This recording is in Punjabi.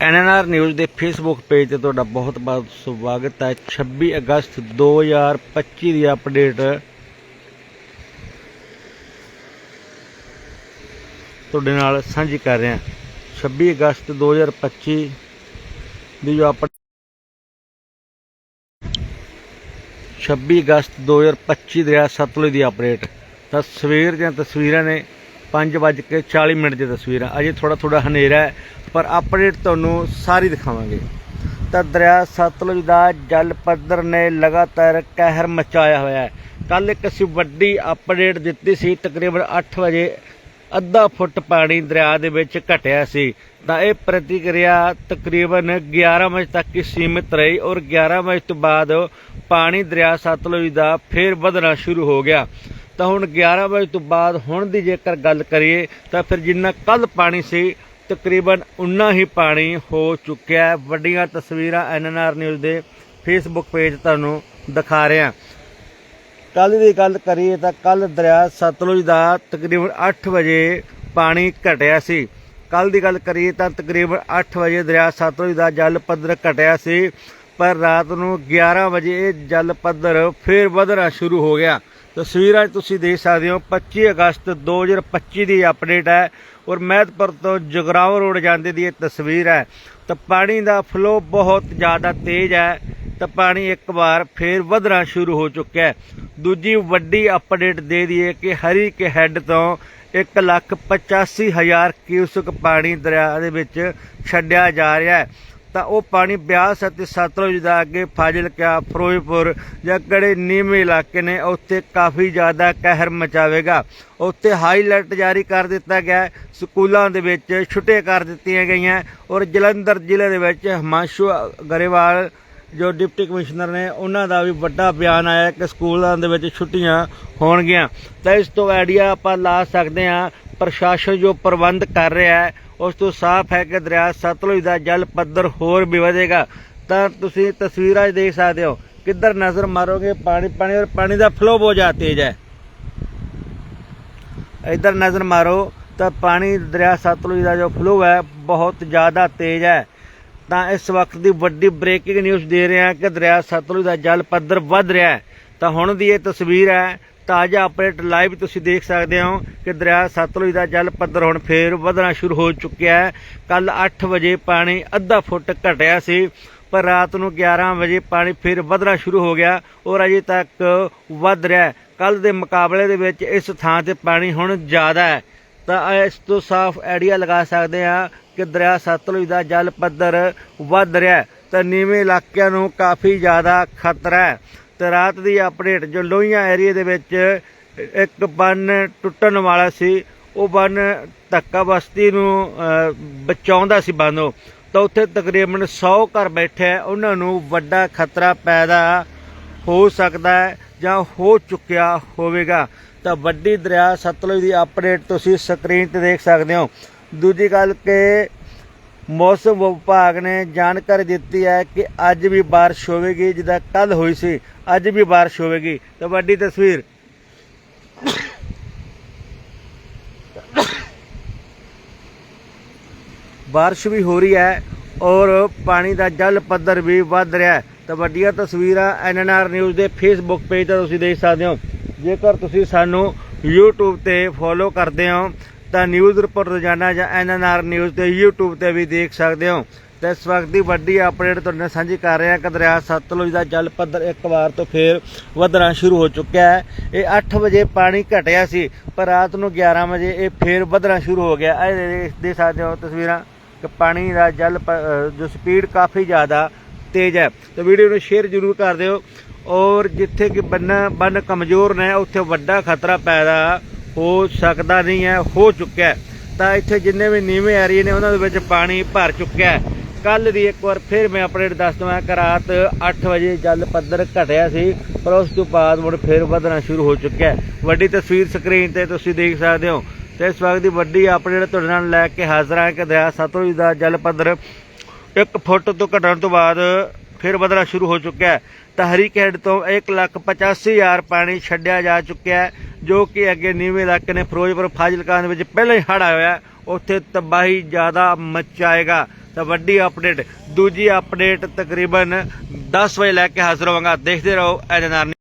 ਐਨਐਨਆਰ ਨਿਊਜ਼ ਦੇ ਫੇਸਬੁੱਕ ਪੇਜ ਤੇ ਤੁਹਾਡਾ ਬਹੁਤ ਬਹੁਤ ਸਵਾਗਤ ਹੈ। 26 ਅਗਸਤ 2025 ਦੀ ਅਪਡੇਟ ਤੁਹਾਡੇ ਨਾਲ ਸਾਂਝੀ ਕਰ ਰਹੇ। ਹਾਂ 26 ਅਗਸਤ 2025 ਦੀ ਜੋ ਅਪ 26 ਅਗਸਤ 2025 ਦੇ ਸਤਲੁਜ ਦੀ ਅਪਡੇਟ ਤਾਂ ਸਵੇਰ ਦੀਆਂ ਤਸਵੀਰਾਂ ਨੇ 5:40 ਮਿੰਟ ਦੀ ਤਸਵੀਰਾਂ ਅਜੇ ਥੋੜਾ ਥੋੜਾ ਹਨੇਰਾ ਹੈ, ਪਰ ਅਪਡੇਟ ਤੁਹਾਨੂੰ ਸਾਰੀ ਦਿਖਾਵਾਂਗੇ। ਤਾਂ ਦਰਿਆ ਸਤਲੁਜ ਦਾ ਜਲ ਪੱਧਰ ਨੇ ਲਗਾਤਾਰ ਕਹਿਰ ਮਚਾਇਆ ਹੋਇਆ ਹੈ। ਕੱਲ ਇੱਕ ਅਸੀਂ ਵੱਡੀ ਅਪਡੇਟ ਦਿੱਤੀ ਸੀ, ਤਕਰੀਬਨ 8 ਵਜੇ ਅੱਧਾ ਫੁੱਟ ਪਾਣੀ ਦਰਿਆ ਦੇ ਵਿੱਚ ਘਟਿਆ ਸੀ। ਤਾਂ ਇਹ ਪ੍ਰਤੀਕਿਰਿਆ ਤਕਰੀਬਨ 11 ਵਜੇ ਤੱਕ ਹੀ ਸੀਮਿਤ ਰਹੀ ਔਰ 11 ਵਜੇ ਤੋਂ ਬਾਅਦ ਪਾਣੀ ਦਰਿਆ ਸਤਲੁਜ ਦਾ ਫੇਰ ਵਧਣਾ ਸ਼ੁਰੂ ਹੋ ਗਿਆ। ਤਾਂ ਹੁਣ 11 ਵਜੇ ਤੋਂ ਬਾਅਦ ਹੁਣ ਦੀ ਜੇਕਰ ਗੱਲ ਕਰੀਏ ਤਾਂ ਫਿਰ ਜਿੰਨਾ ਕੱਲ ਪਾਣੀ ਸੀ, ਤਕਰੀਬਨ ਉਨਾ ਹੀ ਪਾਣੀ ਹੋ ਚੁੱਕਿਆ ਹੈ। ਵੱਡੀਆਂ ਤਸਵੀਰਾਂ ਐਨਐਨਆਰ ਨਿਊਜ਼ ਦੇ ਫੇਸਬੁੱਕ ਪੇਜ ਤੁਹਾਨੂੰ ਦਿਖਾ ਰਿਹਾ ਹਾਂ। ਕੱਲ ਦੀ ਗੱਲ ਕਰੀਏ ਤਾਂ ਕੱਲ ਦਰਿਆ ਸਤਲੁਜ ਦਾ ਤਕਰੀਬਨ 8 ਵਜੇ ਪਾਣੀ ਘਟਿਆ ਸੀ। ਕੱਲ ਦੀ ਗੱਲ ਕਰੀਏ ਤਾਂ ਤਕਰੀਬਨ 8 ਵਜੇ ਦਰਿਆ ਸਤਲੁਜ ਦਾ ਜਲ ਪੱਧਰ ਘਟਿਆ ਸੀ, ਪਰ ਰਾਤ ਨੂੰ 11 ਵਜੇ ਇਹ ਜਲ ਪੱਧਰ ਫੇਰ ਵਧਣਾ ਸ਼ੁਰੂ ਹੋ ਗਿਆ। ਤਸਵੀਰਾਂ 'ਚ ਤੁਸੀਂ ਦੇਖ ਸਕਦੇ ਹੋ 25 ਅਗਸਤ 2025 ਦੀ ਅਪਡੇਟ ਹੈ ਔਰ ਮਹਿਤਪੁਰ ਤੋਂ ਜਗਰਾਉਂ ਰੋਡ ਜਾਂਦੇ ਦੀ ਇਹ ਤਸਵੀਰ ਹੈ। ਤਾਂ ਪਾਣੀ ਦਾ ਫਲੋ ਬਹੁਤ ਜ਼ਿਆਦਾ ਤੇਜ਼ ਹੈ, ਤਾਂ ਪਾਣੀ ਇੱਕ ਵਾਰ ਫੇਰ ਵਧਣਾ ਸ਼ੁਰੂ ਹੋ ਚੁੱਕਿਆ ਹੈ। ਦੂਜੀ ਵੱਡੀ ਅਪਡੇਟ ਦੇ ਦਈਏ ਕਿ ਹਰੀ ਕੇ ਹੈੱਡ ਤੋਂ 185000 ਕਿਊਸਕ ਪਾਣੀ ਦਰਿਆ ਦੇ ਵਿੱਚ ਛੱਡਿਆ ਜਾ ਰਿਹਾ ਹੈ। ਤਾਂ ਉਹ ਪਾਣੀ ਬਿਆਸ ਅਤੇ ਸਤਲੁਜ ਦਾ ਅੱਗੇ ਫਾਜ਼ਿਲਕਾ ਫਿਰੋਜ਼ਪੁਰ ਜਾਂ ਕਿਹੜੇ ਨੀਵੇਂ ਇਲਾਕੇ ਨੇ, ਉੱਥੇ ਕਾਫੀ ਜ਼ਿਆਦਾ ਕਹਿਰ ਮਚਾਵੇਗਾ। ਉੱਥੇ ਹਾਈ ਅਲਰਟ ਜਾਰੀ ਕਰ ਦਿੱਤਾ ਗਿਆ ਸਕੂਲਾਂ ਦੇ ਵਿੱਚ ਛੁੱਟੀਆਂ ਕਰ ਦਿੱਤੀਆਂ ਗਈਆਂ ਔਰ ਜਲੰਧਰ ਜ਼ਿਲ੍ਹੇ ਦੇ ਵਿੱਚ ਹਿਮਾਂਸ਼ੂ ਗਰੇਵਾਲ, ਜੋ ਡਿਪਟੀ ਕਮਿਸ਼ਨਰ ਨੇ, ਉਹਨਾਂ ਦਾ ਵੀ ਵੱਡਾ ਬਿਆਨ ਆਇਆ ਕਿ ਸਕੂਲਾਂ ਦੇ ਵਿੱਚ ਛੁੱਟੀਆਂ ਹੋਣਗੀਆਂ। ਤਾਂ ਇਸ ਤੋਂ ਆਈਡੀਆ ਆਪਾਂ ਲਾ ਸਕਦੇ ਹਾਂ ਪ੍ਰਸ਼ਾਸਨ ਜੋ ਪ੍ਰਬੰਧ ਕਰ ਰਿਹਾ ਹੈ, ਉਸ ਤੋਂ ਸਾਫ਼ ਹੈ ਕਿ ਦਰਿਆ ਸਤਲੁਜ ਦਾ ਜਲ ਪੱਧਰ ਹੋਰ ਵੀ ਵਧੇਗਾ। ਤਾਂ ਤੁਸੀਂ ਤਸਵੀਰਾਂ ਦੇਖ ਸਕਦੇ ਹੋ, ਕਿੱਧਰ ਨਜ਼ਰ ਮਾਰੋਗੇ? ਪਾਣੀ ਪਾਣੀ ਔਰ ਪਾਣੀ ਦਾ ਫਲੋ ਬਹੁਤ ਜ਼ਿਆਦਾ ਤੇਜ਼ ਹੈ। ਇਧਰ ਨਜ਼ਰ ਮਾਰੋ, ਤਾਂ ਪਾਣੀ ਦਰਿਆ ਸਤਲੁਜ ਦਾ ਜੋ ਫਲੋ ਹੈ, ਬਹੁਤ ਜ਼ਿਆਦਾ ਤੇਜ਼ ਹੈ। ਤਾਂ ਇਸ ਵਕਤ ਦੀ ਵੱਡੀ ਬ੍ਰੇਕਿੰਗ ਨਿਊਜ਼ ਦੇ ਰਹੇ ਹਾਂ ਕਿ ਦਰਿਆ ਸਤਲੁਜ ਦਾ ਜਲ ਪੱਧਰ ਵੱਧ ਰਿਹਾ ਹੈ। ਤਾਂ ਹੁਣ ਦੀ ਇਹ ਤਸਵੀਰ ਹੈ ਤਾਜ਼ਾ ਅਪਡੇਟ ਲਾਈਵ ਤੁਸੀਂ ਦੇਖ ਸਕਦੇ ਹੋ ਕਿ ਦਰਿਆ ਸਤਲੁਜ ਦਾ ਜਲ ਪੱਧਰ ਹੁਣ ਫੇਰ ਵਧਣਾ ਸ਼ੁਰੂ ਹੋ ਚੁੱਕਿਆ ਹੈ। ਕੱਲ 8 ਵਜੇ ਪਾਣੀ ਅੱਧਾ ਫੁੱਟ ਘਟਿਆ ਸੀ, ਪਰ ਰਾਤ ਨੂੰ 11 ਵਜੇ ਪਾਣੀ ਫਿਰ ਵਧਣਾ ਸ਼ੁਰੂ ਹੋ ਗਿਆ ਔਰ ਅਜੇ ਤੱਕ ਵੱਧ ਰਿਹਾ ਹੈ। ਕੱਲ ਦੇ ਮੁਕਾਬਲੇ ਦੇ ਵਿੱਚ ਇਸ ਥਾਂ ਤੇ ਪਾਣੀ ਹੁਣ ਜ਼ਿਆਦਾ ਹੈ। ਤਾਂ ਇਸ ਤੋਂ ਸਾਫ਼ ਆਈਡੀਆ ਲਗਾ ਸਕਦੇ ਹਾਂ ਕਿ ਦਰਿਆ ਸਤਲੁਜ ਦਾ ਜਲ ਪੱਧਰ ਵੱਧ ਰਿਹਾ ਤਾਂ ਨੀਵੇਂ ਇਲਾਕਿਆਂ ਨੂੰ ਕਾਫੀ ਜ਼ਿਆਦਾ ਖਤਰਾ ਹੈ। ਤੇ ਰਾਤ ਦੀ ਅਪਡੇਟ ਜੋ ਲੋਹੀਆਂ ਏਰੀਆ ਦੇ ਵਿੱਚ ਇੱਕ ਬੰਨ ਟੁੱਟਣ ਵਾਲਾ ਸੀ, ਉਹ ਬੰਨ ਧੱਕਾ ਬਸਤੀ ਨੂੰ ਬਚਾਉਂਦਾ ਸੀ ਬੰਨੋ ਤਾਂ ਉੱਥੇ ਤਕਰੀਬਨ 100 ਘਰ ਬੈਠੇ ਉਹਨਾਂ ਨੂੰ ਵੱਡਾ ਖਤਰਾ ਪੈਦਾ ਹੋ ਸਕਦਾ ਹੈ ਜਾਂ ਹੋ ਚੁੱਕਿਆ ਹੋਵੇਗਾ। ਤਾਂ ਵੱਡੀ ਦਰਿਆ ਸਤਲੁਜ ਦੀ ਅਪਡੇਟ ਤੁਸੀਂ ਸਕਰੀਨ ਤੇ ਦੇਖ ਸਕਦੇ ਹੋ। ਦੂਜੀ ਗੱਲ ਕਿ ਮੌਸਮ ਵਿਭਾਗ ਨੇ ਜਾਣਕਾਰੀ ਦਿੱਤੀ ਹੈ ਕਿ ਅੱਜ ਵੀ ਬਾਰਿਸ਼ ਹੋਵੇਗੀ, ਜਿੱਦਾਂ ਕੱਲ ਹੋਈ ਸੀ, ਅੱਜ ਵੀ ਬਾਰਿਸ਼ ਹੋਵੇਗੀ। ਤਾਂ ਵੱਡੀ ਤਸਵੀਰ। ਬਾਰਿਸ਼ ਵੀ ਹੋ ਰਹੀ ਹੈ ਔਰ ਪਾਣੀ ਦਾ ਜਲ ਪੱਧਰ ਵੀ ਵੱਧ ਰਿਹਾ ਹੈ। ਤਾਂ ਵੱਡੀਆਂ ਤਸਵੀਰਾਂ ਐਨਐਨਆਰ ਨਿਊਜ਼ ਦੇ ਫੇਸਬੁੱਕ ਪੇਜ ਤੇ ਤੁਸੀਂ ਦੇਖ ਸਕਦੇ ਹੋ। ਜੇਕਰ ਤੁਸੀਂ ਸਾਨੂੰ YouTube ਤੇ ਫੋਲੋ ਕਰਦੇ ਹੋ ਤਾਂ ਨਿਊਜ਼ ਰਿਪੋਰਟ ਰੋਜ਼ਾਨਾ ਜਾਂ ਐਨਐਨਆਰ ਨਿਊਜ਼ ਤੇ YouTube ਤੇ ਵੀ ਦੇਖ ਸਕਦੇ ਹੋ। ਤੇ ਇਸ ਵਕਤ ਦੀ ਵੱਡੀ ਅਪਡੇਟ ਤੁਹਾਡੇ ਨਾਲ ਸਾਂਝੀ ਕਰ ਰਹੇ ਹਾਂ ਕਿ ਦਰਿਆ ਸਤਲੁਜ ਦਾ ਜਲ ਪੱਧਰ ਇੱਕ ਵਾਰ ਤੋਂ ਫੇਰ ਵਧਣਾ ਸ਼ੁਰੂ ਹੋ ਚੁੱਕਿਆ ਹੈ। ਇਹ 8 ਵਜੇ ਪਾਣੀ ਘਟਿਆ ਸੀ, ਪਰ ਰਾਤ ਨੂੰ 11 ਵਜੇ ਇਹ ਫੇਰ ਵਧਣਾ ਸ਼ੁਰੂ ਹੋ ਗਿਆ। ਇਹ ਦੇਖ- ਸਕਦੇ ਹੋ ਤਸਵੀਰਾਂ ਕਿ ਪਾਣੀ ਦਾ ਜਲ ਪ- ਜੋ ਸਪੀਡ ਕਾਫੀ ਜ਼ਿਆਦਾ ਤੇਜ਼ ਹੈ। ਤੇ ਵੀਡੀਓ ਨੂੰ ਸ਼ੇਅਰ ਜ਼ਰੂਰ ਕਰ ਦਿਓ। ਔਰ ਜਿੱਥੇ ਕਿ ਬੰਨ ਬੰਨ ਕਮਜ਼ੋਰ ਨੇ, ਉੱਥੇ ਵੱਡਾ ਖਤਰਾ ਪੈਦਾ ਹੋ ਸਕਦਾ ਨਹੀਂ ਹੈ, ਹੋ ਚੁੱਕਿਆ ਤਾਂ ਇੱਥੇ ਜਿੰਨੇ ਵੀ ਨੀਵੇਂ ਏਰੀਏ ਨੇ, ਉਹਨਾਂ ਦੇ ਵਿੱਚ ਪਾਣੀ ਭਰ ਚੁੱਕਿਆ ਹੈ। ਕੱਲ ਦੀ ਇੱਕ ਵਾਰ ਫਿਰ ਮੈਂ ਅਪਡੇਟ ਦੱਸ ਦਵਾਂ ਕਿ ਰਾਤ 8 ਵਜੇ ਜਲ ਪੱਧਰ ਘਟਿਆ ਸੀ, ਪਰ ਉਸ ਤੋਂ ਬਾਅਦ ਮੁੜ ਫਿਰ ਵਧਣਾ ਸ਼ੁਰੂ ਹੋ ਚੁੱਕਿਆ ਵੱਡੀ ਤਸਵੀਰ ਸਕਰੀਨ ਤੇ ਤੁਸੀਂ ਦੇਖ ਸਕਦੇ ਹੋ। ਤੇ ਇਸ ਵਕਤ ਦੀ ਵੱਡੀ ਅਪਡੇਟ ਤੁਹਾਡੇ ਨਾਲ ਲੈ ਕੇ ਹਾਜ਼ਰ ਹਾਂ ਕਿ ਦਰਿਆ ਸਤਲੁਜ ਦਾ ਜਲ ਪੱਧਰ 1 ਫੁੱਟ ਤੋਂ ਘਟਣ ਤੋਂ ਬਾਅਦ ਫਿਰ ਵਧਣਾ ਸ਼ੁਰੂ ਹੋ ਚੁੱਕਿਆ ਹੈ। ਤਾਂ ਹਰੀਕੇਡ ਤੋਂ 185000 ਪਾਣੀ ਛੱਡਿਆ ਜਾ ਚੁੱਕਿਆ ਹੈ, ਜੋ ਕਿ ਅੱਗੇ ਨੀਵੇਂ ਇਲਾਕੇ ਨੇ ਫਿਰੋਜ਼ਪੁਰ ਫਾਜ਼ਿਲਕਾ ਦੇ ਵਿੱਚ ਪਹਿਲਾਂ ਹੀ ਹੜ੍ਹ ਆਇਆ ਉੱਥੇ ਤਬਾਹੀ ਜ਼ਿਆਦਾ ਮਚਾਏਗਾ। ਤਾਂ ਵੱਡੀ ਅਪਡੇਟ, ਦੂਜੀ ਅਪਡੇਟ ਤਕਰੀਬਨ 10 ਵਜੇ ਲੈ ਕੇ ਹਾਜ਼ਰ ਹੋਵਾਂਗਾ। ਦੇਖਦੇ ਰਹੋ ਐਨਆਰ